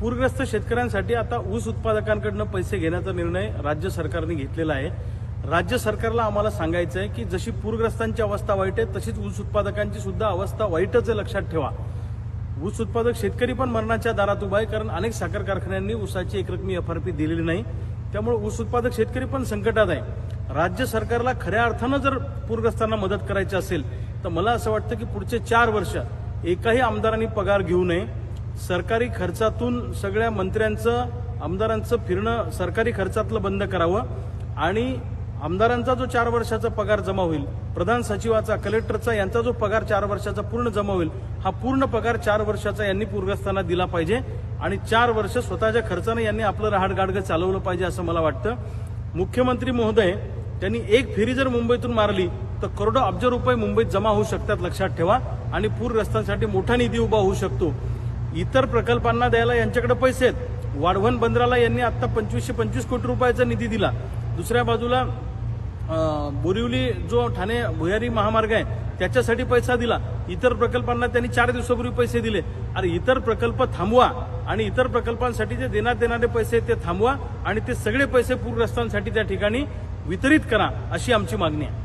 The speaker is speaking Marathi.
पूरग्रस्त शेतकऱ्यांसाठी आता ऊस उत्पादकांकडनं पैसे घेण्याचा निर्णय राज्य सरकारने घेतलेला आहे. राज्य सरकारला आम्हाला सांगायचं आहे की जशी पूरग्रस्तांची अवस्था वाईट आहे तशीच ऊस उत्पादकांची सुद्धा अवस्था वाईटच आहे लक्षात ठेवा. ऊस उत्पादक शेतकरी पण मरणाच्या दारात उभा आहे कारण अनेक साखर कारखान्यांनी ऊसाची एकरकमी एफआरपी दिलेली नाही. त्यामुळे ऊस उत्पादक शेतकरी पण संकटात आहे. राज्य सरकारला खऱ्या अर्थानं जर पूरग्रस्तांना मदत करायची असेल तर मला असं वाटतं की पुढचे चार वर्ष एकाही आमदारांनी पगार घेऊ नये. सरकारी खर्चातून सगळ्या मंत्र्यांचं आमदारांचं फिरणं सरकारी खर्चातलं बंद करावं आणि आमदारांचा जो चार वर्षाचा पगार जमा होईल प्रधान सचिवाचा कलेक्टरचा यांचा जो पगार चार वर्षाचा पूर्ण जमा होईल हा पूर्ण पगार चार वर्षाचा यांनी पूरग्रस्तांना दिला पाहिजे आणि चार वर्ष स्वतःच्या खर्चानं यांनी आपलं रहाडगाडगं चालवलं पाहिजे असं मला वाटतं. मुख्यमंत्री महोदय त्यांनी एक फेरी जर मुंबईतून मारली तर करोडो अब्ज रुपये मुंबईत जमा होऊ शकतात लक्षात ठेवा. आणि पूरग्रस्तांसाठी मोठा निधी उभा होऊ शकतो. इतर प्रकल्पांना द्यायला यांच्याकडे पैसे आहेत. वाढवण बंदराला यांनी आता पंचवीसशे पंचवीस कोटी रुपयाचा निधी दिला. दुसऱ्या बाजूला बोरिवली जो ठाणे भुयारी महामार्ग आहे त्याच्यासाठी पैसा दिला. इतर प्रकल्पांना त्यांनी चार दिवसापूर्वी पैसे दिले. अरे इतर प्रकल्प थांबवा आणि इतर प्रकल्पांसाठी जे देण्यात येणारे पैसे ते थांबवा आणि ते सगळे पैसे पूरग्रस्तांसाठी त्या ठिकाणी वितरित करा अशी आमची मागणी आहे.